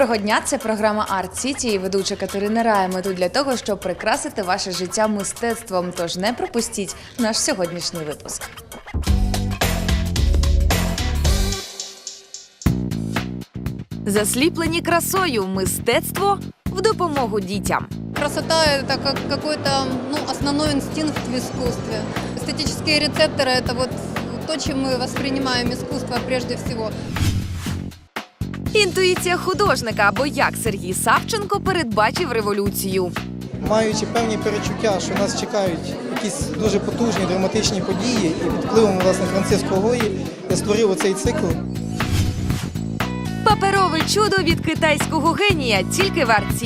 Доброго дня! Це програма Арт Сіті і ведуча Катерина Рая. Ми тут для того, щоб прикрасити ваше життя мистецтвом. Тож не пропустіть наш сьогоднішній випуск. Засліплені красою мистецтво в допомогу дітям. Красота – это как какой-то ну, основной инстинкт в искусстве. Эстетические рецепторы – это вот то, чем мы воспринимаем искусство прежде всего. Інтуїція художника або як Сергій Савченко передбачив революцію. маючи певні перечуття, що нас чекають якісь дуже потужні драматичні події, і під впливом власне Франциско Гої я створив оцей цикл. Паперове чудо від китайського генія тільки в Арт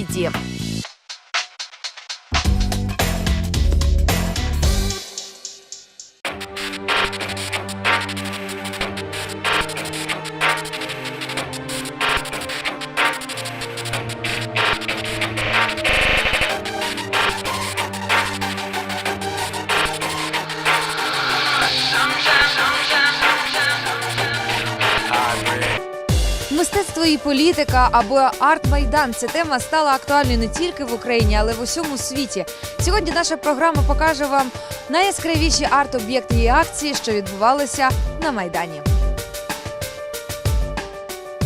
Мистецтво і політика або арт-майдан. Ця тема стала актуальною не тільки в Україні, але й в усьому світі. Сьогодні наша програма покаже вам найяскравіші арт-об'єкти і акції, що відбувалися на майдані.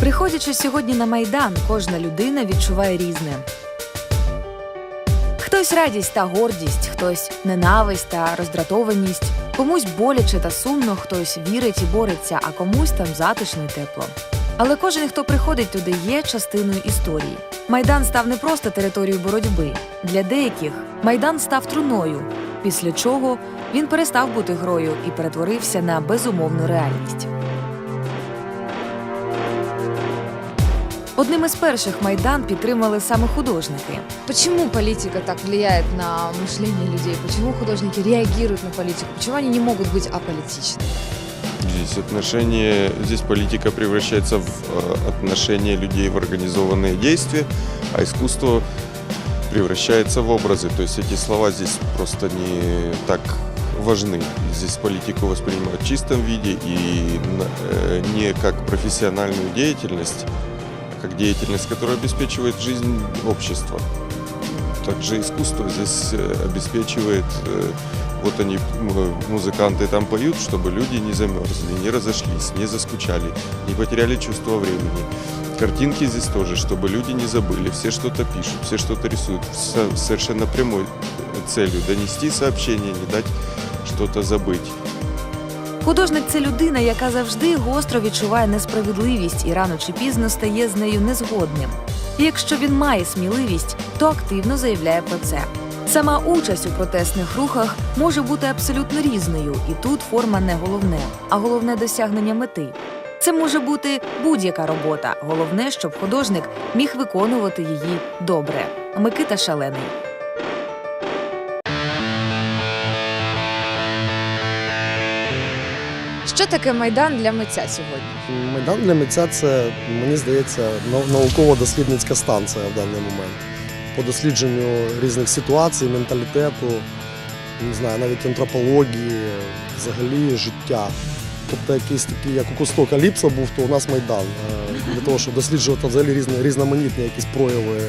Приходячи сьогодні на майдан, кожна людина відчуває різне. Хтось радість та гордість, хтось ненависть та роздратованість, комусь боляче та сумно, хтось вірить і бореться, а комусь там затишно й тепло. Але кожен, хто приходить туди, є частиною історії. Майдан став не просто територією боротьби. Для деяких майдан став труною, після чого він перестав бути грою і перетворився на безумовну реальність. Одним із перших майдан підтримали саме художники. Почему политика так влияет на мышление людей? Почему художники реагируют на политику? Почему они не могут быть аполитичны? Здесь отношение, здесь политика превращается в э, отношение людей в организованные действия, а искусство превращается в образы. То есть эти слова здесь просто не так важны. Здесь политику воспринимают в чистом виде и э, не как профессиональную деятельность, а как деятельность, которая обеспечивает жизнь общества. Также искусство здесь э, обеспечивает, э, вот они, м, музыканты там поют, чтобы люди не замерзли, не разошлись, не заскучали, не потеряли чувство времени. Картинки здесь тоже, чтобы люди не забыли, все что-то пишут, все что-то рисуют, со- совершенно прямой э, целью донести сообщение, не дать что-то забыть. Художник це людина, яка завжди гостро відчуває несправедливість і рано чи пізно стає з нею незгодним. І якщо він має сміливість, то активно заявляє про це. Сама участь у протестних рухах може бути абсолютно різною, і тут форма не головне, а головне досягнення мети. Це може бути будь-яка робота. Головне, щоб художник міг виконувати її добре. Микита Шалений. Що таке майдан для митця сьогодні? Майдан для митця це, мені здається, науково-дослідницька станція в даний момент. По дослідженню різних ситуацій, менталітету, не знаю, навіть антропології, взагалі життя. Тобто якийсь такий, як у Кустока Ліпса був, то у нас Майдан. Е, Для того, щоб досліджувати взагалі різні, різноманітні якісь прояви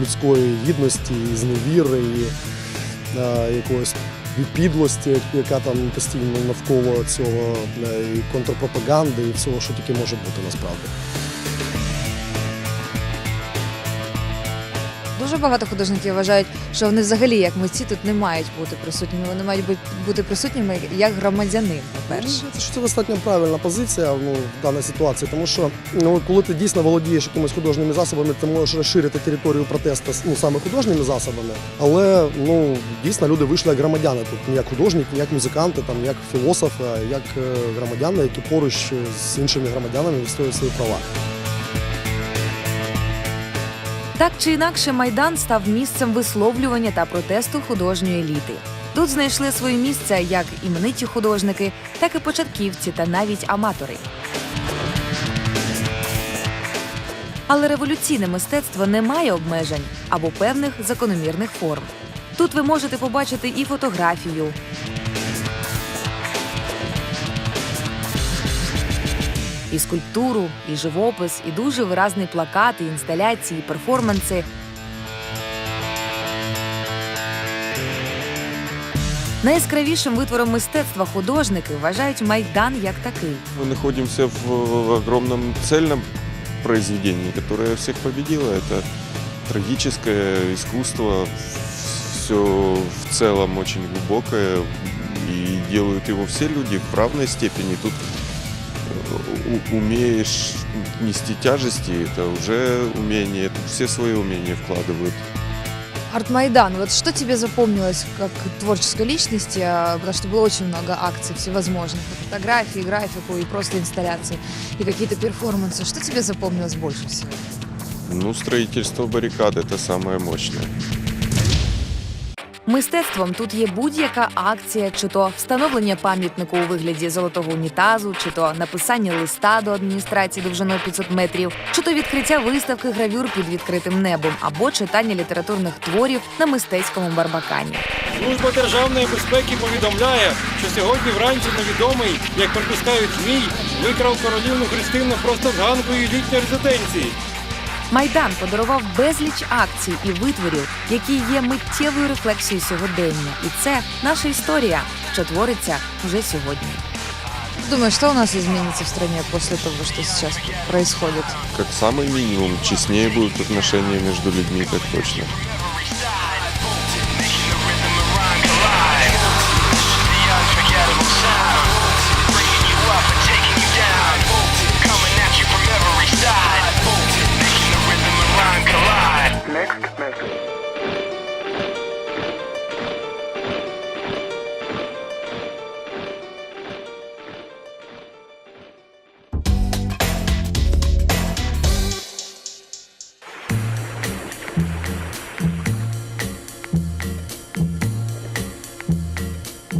людської гідності, зневіри, і е, якоїсь підлості, яка там постійно навколо цього і контрпропаганди, і всього, що тільки може бути насправді. Дуже багато художників вважають, що вони взагалі як митці тут не мають бути присутніми. Вони мають бути- присутніми як громадянин, по-перше. Що це достатньо правильна позиція ну, в даній ситуації, тому що ну, коли ти дійсно володієш якимись художніми засобами, ти можеш розширити територію протесту ну, саме художніми засобами. Але ну, дійсно люди вийшли як громадяни тут, не як художники, не як музиканти, там, як філософи, як е, громадяни, які поруч з іншими громадянами відстоюють свої права. Так чи інакше, майдан став місцем висловлювання та протесту художньої еліти. Тут знайшли своє місце як імениті художники, так і початківці та навіть аматори. Але революційне мистецтво не має обмежень або певних закономірних форм. Тут ви можете побачити і і і скульптуру, і живопис, і дуже виразний плакат, і інсталяції, і перформанси. Найяскравішим витвором мистецтва художники вважають майдан як такий. Мы находимся в огромном цельном произведении, которое всех победило. Это трагическое искусство, все в целом очень глубокое, и делают его все люди в равной степени. Тут э, у- умеешь нести тяжести, это уже умение, тут все свои умения вкладывают. Артмайдан, вот что тебе запомнилось как творческой личности, а, потому что было очень много акций всевозможных, и фотографии, графику, и просто инсталляции, и какие-то перформансы. Что тебе запомнилось больше всего? Ну, строительство баррикад – это самое мощное. Мистецтвом тут є будь-яка акція, чи то встановлення пам'ятнику у вигляді золотого унітазу, чи то написання листа до адміністрації довжиною 500 метрів, чи то відкриття виставки гравюр під відкритим небом, або читання літературних творів на мистецькому барбакані. Служба державної безпеки повідомляє, що сьогодні вранці невідомий, як припускають змій, викрав королівну Христину просто з ганкою літньої резиденції. Майдан подарував безліч акцій і витворів, які є миттєвою рефлексією сьогодення. І це наша історія, що твориться вже сьогодні. Думаю, что у нас изменится в стране после того, что сейчас происходит? Как самый минимум, честнее будут отношения между людьми, так точно.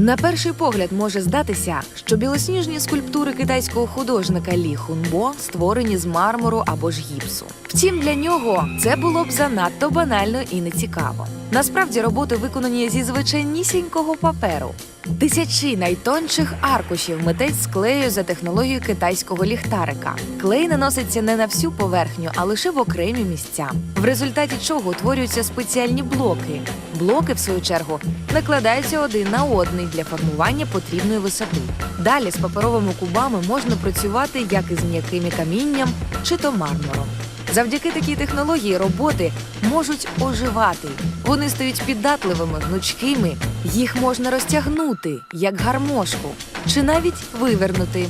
На перший погляд може здатися, що білосніжні скульптури китайського художника Лі Хунбо створені з мармуру або ж гіпсу. Втім, для нього це було б занадто банально і нецікаво. Насправді роботи виконані зі звичайнісінького паперу. Тисячі найтонших аркушів митець склеює за технологією китайського ліхтарика. Клей наноситься не на всю поверхню, а лише в окремі місця. В результаті чого утворюються спеціальні блоки. Блоки, в свою чергу, накладаються один на одний для формування потрібної висоти. Далі з паперовими кубами можна працювати як із м'яким камінням чи то мармуром. Завдяки такій технології роботи можуть оживати. Вони стають піддатливими, гнучкими. Їх можна розтягнути, як гармошку, чи навіть вивернути.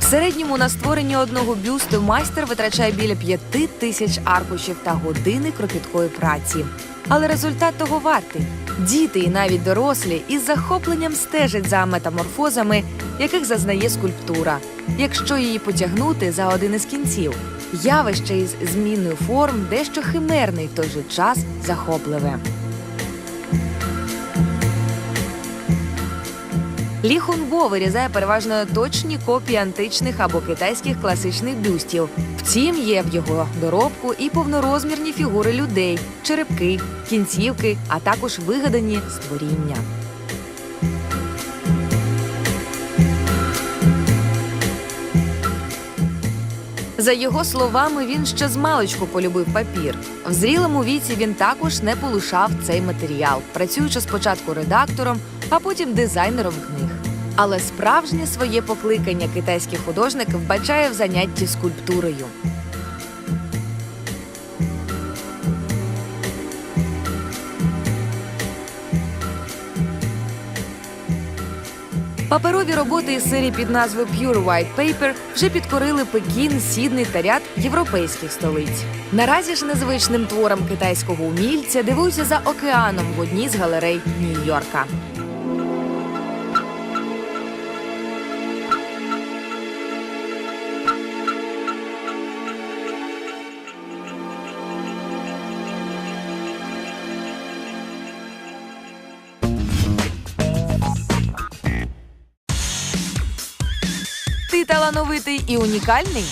В середньому на створення одного бюсту майстер витрачає біля п'яти тисяч аркушів та години кропіткої праці. Але результат того вартий. Діти і навіть дорослі із захопленням стежать за метаморфозами, яких зазнає скульптура, якщо її потягнути за один із кінців. Явище із зміною форм дещо в той же час захопливе. Лі Хунбо вирізає переважно точні копії античних або китайських класичних бюстів. Втім, є в його доробку і повнорозмірні фігури людей, черепки, кінцівки, а також вигадані створіння. За його словами, він ще з маличку полюбив папір. В зрілому віці він також не полишав цей матеріал, працюючи спочатку редактором, а потім дизайнером книг. Але справжнє своє покликання китайський художник вбачає в занятті скульптурою. Паперові роботи із серії під назвою Pure White Paper вже підкорили Пекін, Сідний та ряд європейських столиць. Наразі ж незвичним творам китайського умільця дивуються за океаном в одній з галерей Нью-Йорка. Талановитий і унікальний?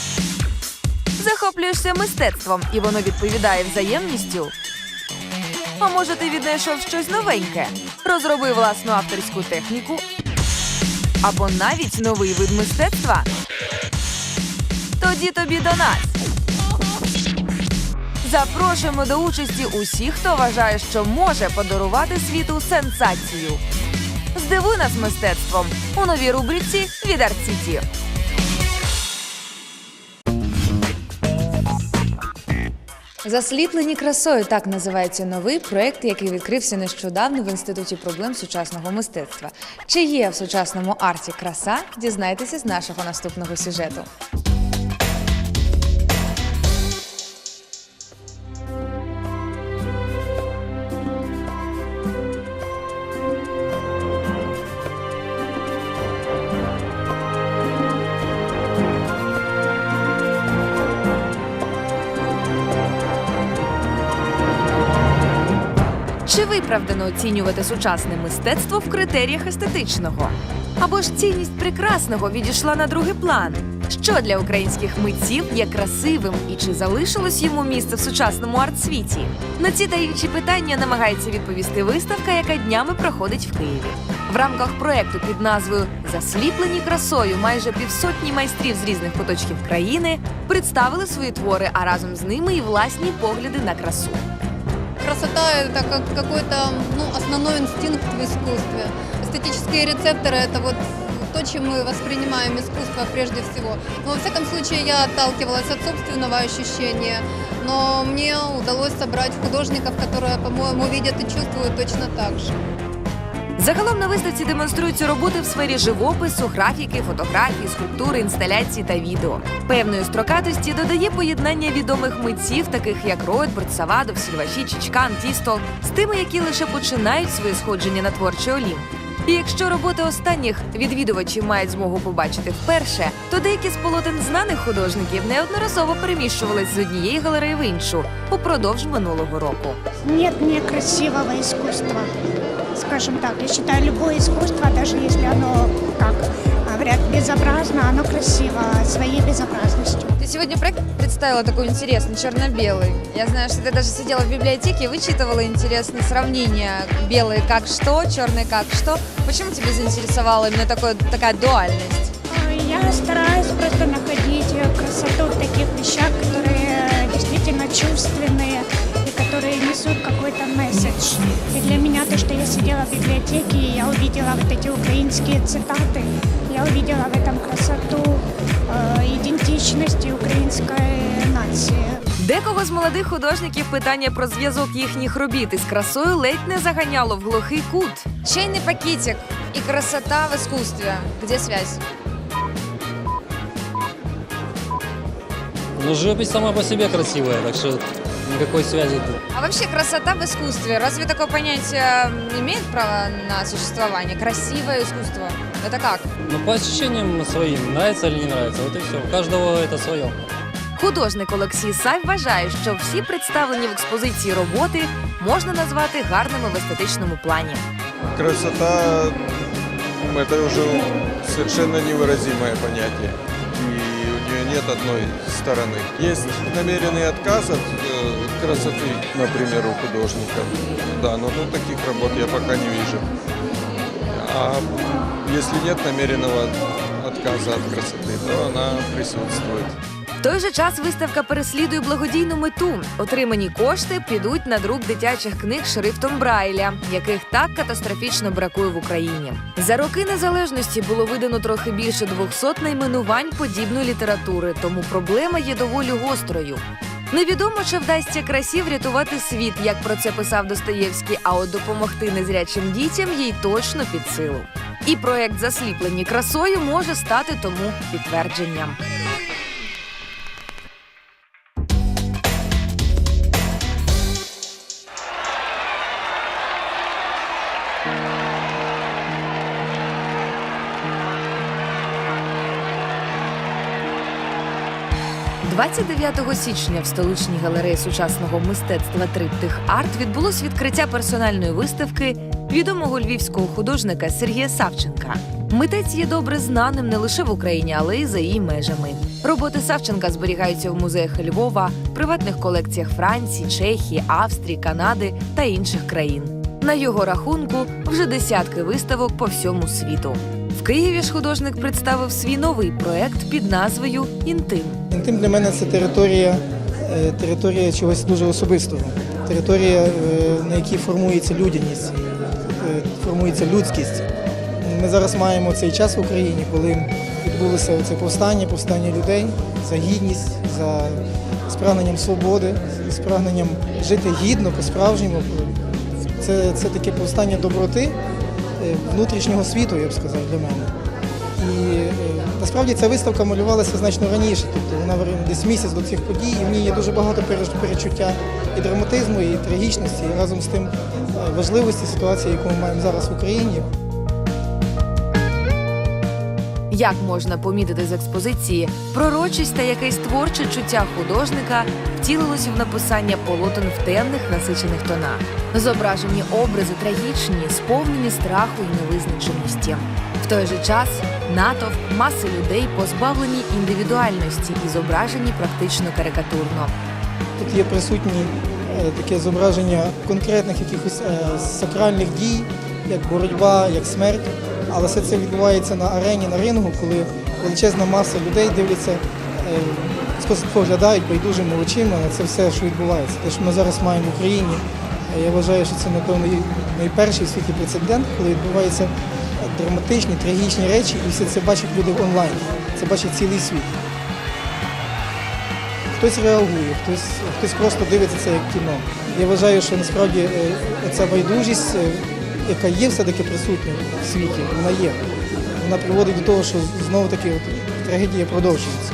Захоплюєшся мистецтвом, і воно відповідає взаємністю. А може, ти віднайшов щось новеньке, розробив власну авторську техніку або навіть новий вид мистецтва? Тоді тобі до нас. Запрошуємо до участі усіх, хто вважає, що може подарувати світу сенсацію. Здивуй нас мистецтвом у новій рубриці від Арт-Сіті. Засліплені красою так називається новий проект, який відкрився нещодавно в інституті проблем сучасного мистецтва. Чи є в сучасному арті краса? Дізнайтеся з нашого наступного сюжету. Виправдано оцінювати сучасне мистецтво в критеріях естетичного? Або ж цінність прекрасного відійшла на другий план? Що для українських митців є красивим і чи залишилось йому місце в сучасному арт-світі? На ці та інші питання намагається відповісти виставка, яка днями проходить в Києві. В рамках проекту під назвою Засліплені красою майже півсотні майстрів з різних куточків країни представили свої твори, а разом з ними і власні погляди на красу Красота – это как какой-то ну, основной инстинкт в искусстве. Эстетические рецепторы – это вот то, чем мы воспринимаем искусство прежде всего. Но, во всяком случае, я отталкивалась от собственного ощущения, но мне удалось собрать художников, которые, по-моему, видят и чувствуют точно так же. Загалом на виставці демонструються роботи в сфері живопису, графіки, фотографії, скульптури, інсталяції та відео. Певної строкатості додає поєднання відомих митців, таких як Ройтбурд, Савадов, Сільваші, Чичкан, Тістол, з тими, які лише починають своє сходження на творчий олімп. І якщо роботи останніх відвідувачі мають змогу побачити вперше, то деякі з полотен знаних художників неодноразово переміщувались з однієї галереї в іншу упродовж минулого року. Нет некрасивого искусства. Скажем так, я считаю, любое искусство, даже если оно, как говорят, безобразно, оно красиво своей безобразностью. Ты сегодня проект представила такой интересный, черно-белый. Я знаю, что ты даже сидела в библиотеке и вычитывала интересные сравнения. Белые как что, черные как что. Почему тебя заинтересовала именно такое, такая дуальность? А, Я стараюсь просто находить э, красоту в таких вещах, которые действительно чувственные которые несут какой-то месседж. И для меня то, что я сидела в библиотеке, и я увидела вот эти украинские цитаты, я увидела в этом красоту э, идентичности украинской нации. Декого з молодих художників питання про зв'язок їхніх робіт із красою ледь не заганяло в глухий кут. Чайный пакетик и красота в искусстве. Где связь? Ну, живопись сама по себе красивая, так что никакой связи тут. А вообще красота в искусстве, разве такое понятие имеет право на существование? Красивое искусство. Это как? Ну, по ощущениям своим, нравится или не нравится, вот и все. У каждого это свое. Художник Олексій Сай вважає, що всі представлені в експозиції роботи можна назвати гарними в естетичному плані. Красота м, это уже совершенно невыразимое понятие. И у нее нет одной стороны. Есть намеренный отказ от э, красоты, например, у художника. Да, но ну, таких работ я пока не вижу. А если нет намеренного отказа от красоты, то она присутствует. В той же час виставка переслідує благодійну мету. Отримані кошти підуть на друк дитячих книг шрифтом Брайля, яких так катастрофічно бракує в Україні. За роки незалежності було видано трохи більше 200 найменувань подібної літератури, тому проблема є доволі гострою. Невідомо, чи вдасться красі врятувати світ, як про це писав Достоєвський, а от допомогти незрячим дітям їй точно під силу. І проект Засліплені красою може стати тому підтвердженням. – 29 січня в столичній галереї сучасного мистецтва Триптих Арт відбулось відкриття персональної виставки відомого львівського художника Сергія Савченка. Митець є добре знаним не лише в Україні, але й за її межами. Роботи Савченка зберігаються в музеях Львова, приватних колекціях Франції, Чехії, Австрії, Канади та інших країн. На його рахунку вже десятки виставок по всьому світу. В Києві ж художник представив свій новий проект під назвою Інтим. Інтим для мене це територія, е, територія чогось дуже особистого, територія, е, на якій формується людяність, е, формується людськість. Ми зараз маємо цей час в Україні, коли відбулося це повстання, повстання людей за гідність, за з прагненням свободи, з прагненням жити гідно, по-справжньому. Це, це таке повстання доброти внутрішнього світу, я б сказав, для мене. І е, насправді ця виставка малювалася значно раніше, тобто вона десь місяць до цих подій, і в ній є дуже багато переч- перечуття і драматизму, і трагічності, і разом з тим е, важливості ситуації, яку ми маємо зараз в Україні. Як можна помітити з експозиції, пророчість та якесь творче чуття художника втілилося в написання полотен в темних насичених тонах. Зображені образи трагічні, сповнені страху і невизначеності. В той же час натовп, маси людей позбавлені індивідуальності і зображені практично карикатурно. Тут є присутні е, таке зображення конкретних якихось е, сакральних дій, як боротьба, як смерть. Але все це відбувається на арені, на рингу, коли величезна маса людей дивляться, е, споглядають байдужими очима на це все, що відбувається. Те, що ми зараз маємо в Україні, е, я вважаю, що це, напевно, найперший в світі прецедент, коли відбуваються драматичні, трагічні речі, і все це бачать люди в онлайні. Це бачить цілий світ. Хтось реагує, хтось, хтось просто дивиться це як кіно. Я вважаю, що насправді е, ця байдужість, яка є все-таки присутня в світі, вона є. Вона приводить до того, що знову таки трагедія продовжується.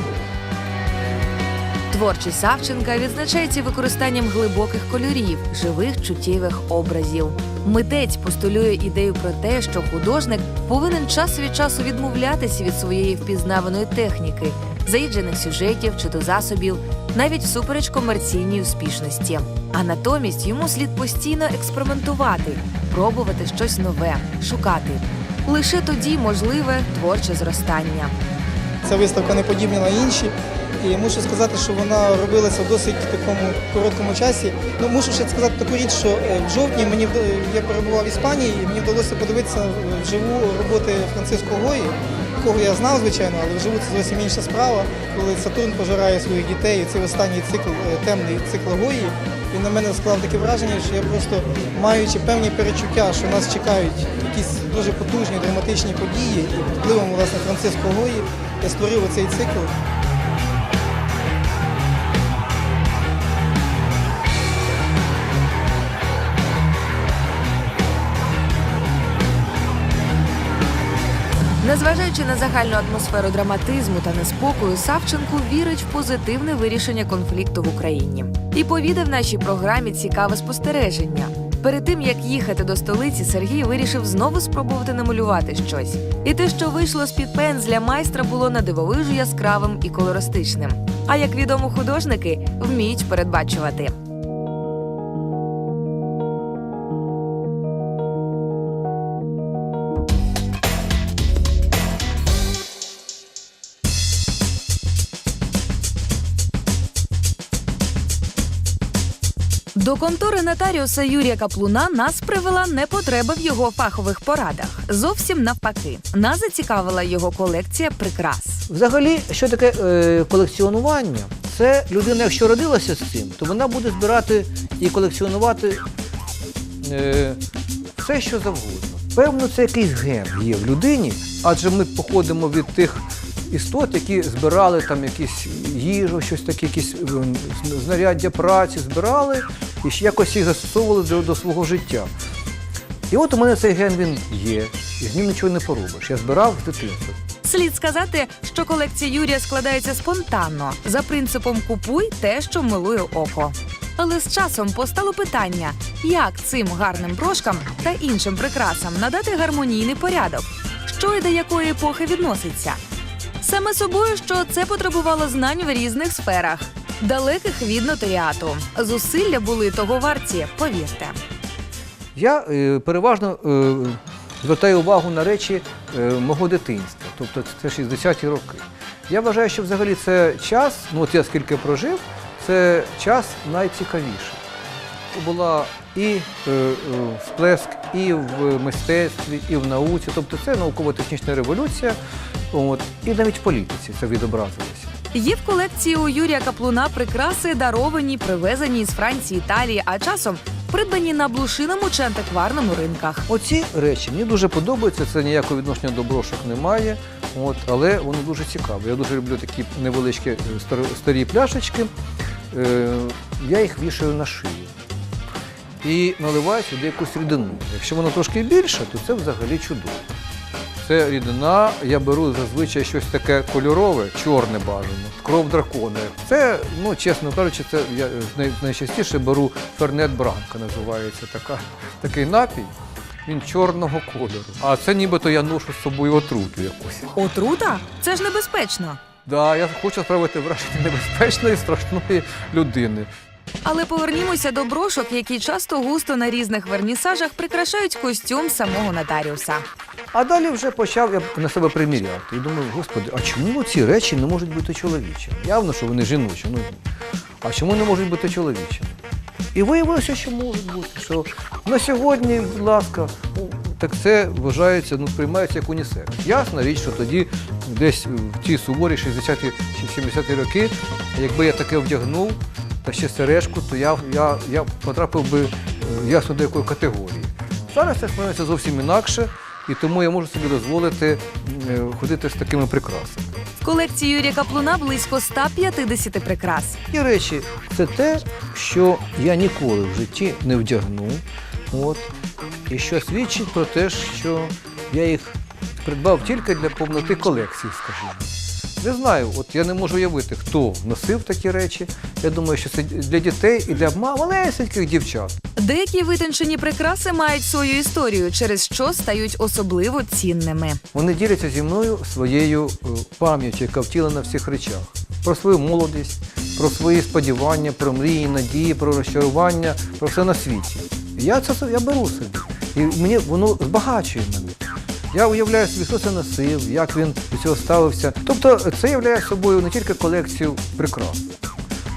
Творчість Савченка відзначається використанням глибоких кольорів, живих чуттєвих образів. Митець постулює ідею про те, що художник повинен час від часу відмовлятися від своєї впізнаваної техніки, заїджених сюжетів чи то засобів, навіть всупереч комерційній успішності. А натомість йому слід постійно експериментувати, пробувати щось нове, шукати. Лише тоді можливе творче зростання. Ця виставка не подібна на інші. І мушу сказати, що вона робилася в досить такому короткому часі. Ну, мушу ще сказати таку річ, що е, в жовтні мені вда- я перебував в Іспанії, і мені вдалося подивитися е, вживу роботи Франциско Гої, кого я знав, звичайно, але вживу це зовсім інша справа. Коли Сатурн пожирає своїх дітей, і цей останній цикл, е, темний цикл Гої, він на мене склав таке враження, що я просто маючи певні перечуття, що нас чекають якісь дуже потужні драматичні події, і під впливом власне Франциско Гої я створив оцей цикл. Незважаючи на загальну атмосферу драматизму та неспокою, Савченко вірить в позитивне вирішення конфлікту в Україні і повідав нашій програмі цікаве спостереження. Перед тим як їхати до столиці, Сергій вирішив знову спробувати намалювати щось. І те, що вийшло з під пензля майстра, було надивовижу яскравим і колористичним. А як відомо, художники вміють передбачувати. Контори нотаріуса Юрія Каплуна нас привела не потреба в його фахових порадах. Зовсім навпаки, нас зацікавила його колекція прикрас. Взагалі, що таке е, колекціонування? Це людина, якщо родилася з цим, то вона буде збирати і колекціонувати е, все, що завгодно. Певно, це якийсь ген є в людині, адже ми походимо від тих істот, які збирали там якісь їжу, щось таке, якісь ем, знаряддя праці, збирали і якось їх застосовували до, до свого життя. І от у мене цей ген він є, і з ним нічого не поробиш. Я збирав з дитинства. Слід сказати, що колекція Юрія складається спонтанно за принципом купуй те, що милує око. Але з часом постало питання, як цим гарним брошкам та іншим прикрасам надати гармонійний порядок, що і до якої епохи відноситься. Саме собою, що це потребувало знань в різних сферах, далеких від нотаріату. Зусилля були того варті, повірте. Я е, переважно е, звертаю увагу на речі е, мого дитинства, тобто це 60-ті роки. Я вважаю, що взагалі це час, ну от я скільки прожив, це час найцікавіший. Була і е, е, всплеск і в мистецтві, і в науці. Тобто це науково-технічна революція, от, і навіть в політиці це відобразилося. Є в колекції у Юрія Каплуна прикраси, даровані, привезені з Франції, Італії, а часом придбані на блушиному чи антикварному ринках. Оці речі мені дуже подобаються, це ніякого відношення до брошок немає, от, але воно дуже цікаво. Я дуже люблю такі невеличкі е, старі пляшечки. Е, я їх вішаю на шию і наливаю сюди якусь рідину. Якщо воно трошки більше, то це взагалі чудово. Це рідина, я беру зазвичай щось таке кольорове, чорне бажано, кров дракона. Це, ну чесно кажучи, це я най- найчастіше беру фернет бранка, називається така, такий напій. Він чорного кольору. А це нібито я ношу з собою отруту якусь. Отрута? Це ж небезпечно. Да, я хочу справити враження небезпечної, страшної людини. Але повернімося до брошок, які часто густо на різних вернісажах прикрашають костюм самого нотаріуса. А далі вже почав я на себе приміряти. І думаю, господи, а чому ці речі не можуть бути чоловічими? Явно, що вони жіночі. Ну, а чому не можуть бути чоловічими? І виявилося, що можуть бути. Що на сьогодні, будь ласка, так це вважається, ну, сприймається як унісекс. Ясна річ, що тоді, десь в ті суворі 60-ті чи 70-ті роки, якби я таке вдягнув, та ще сережку, то я, я, я потрапив би е, ясно до якої категорії. Зараз це сприймається зовсім інакше, і тому я можу собі дозволити е, ходити з такими прикрасами. В колекції Юрія Каплуна близько 150 прикрас. Ті речі це те, що я ніколи в житті не вдягну. От, і що свідчить про те, що я їх придбав тільки для повноти колекції, скажімо. Не знаю, от я не можу уявити, хто носив такі речі. Я думаю, що це для дітей і для ма- малесеньких дівчат. Деякі витончені прикраси мають свою історію, через що стають особливо цінними. Вони діляться зі мною своєю е, пам'яттю, яка втілена в всіх речах. Про свою молодість, про свої сподівання, про мрії, надії, про розчарування, про все на світі. Я це я беру собі. І мені воно збагачує мене. Я уявляю собі, хто це носив, як він до цього ставився. Тобто це являє собою не тільки колекцію прикрас,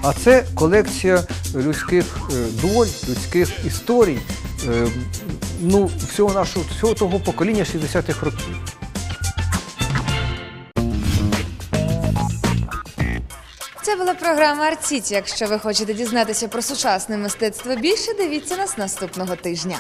а це колекція людських е, доль, людських історій, е, ну, всього нашого, всього того покоління 60-х років. Це була програма Арціті. Якщо ви хочете дізнатися про сучасне мистецтво більше, дивіться нас наступного тижня.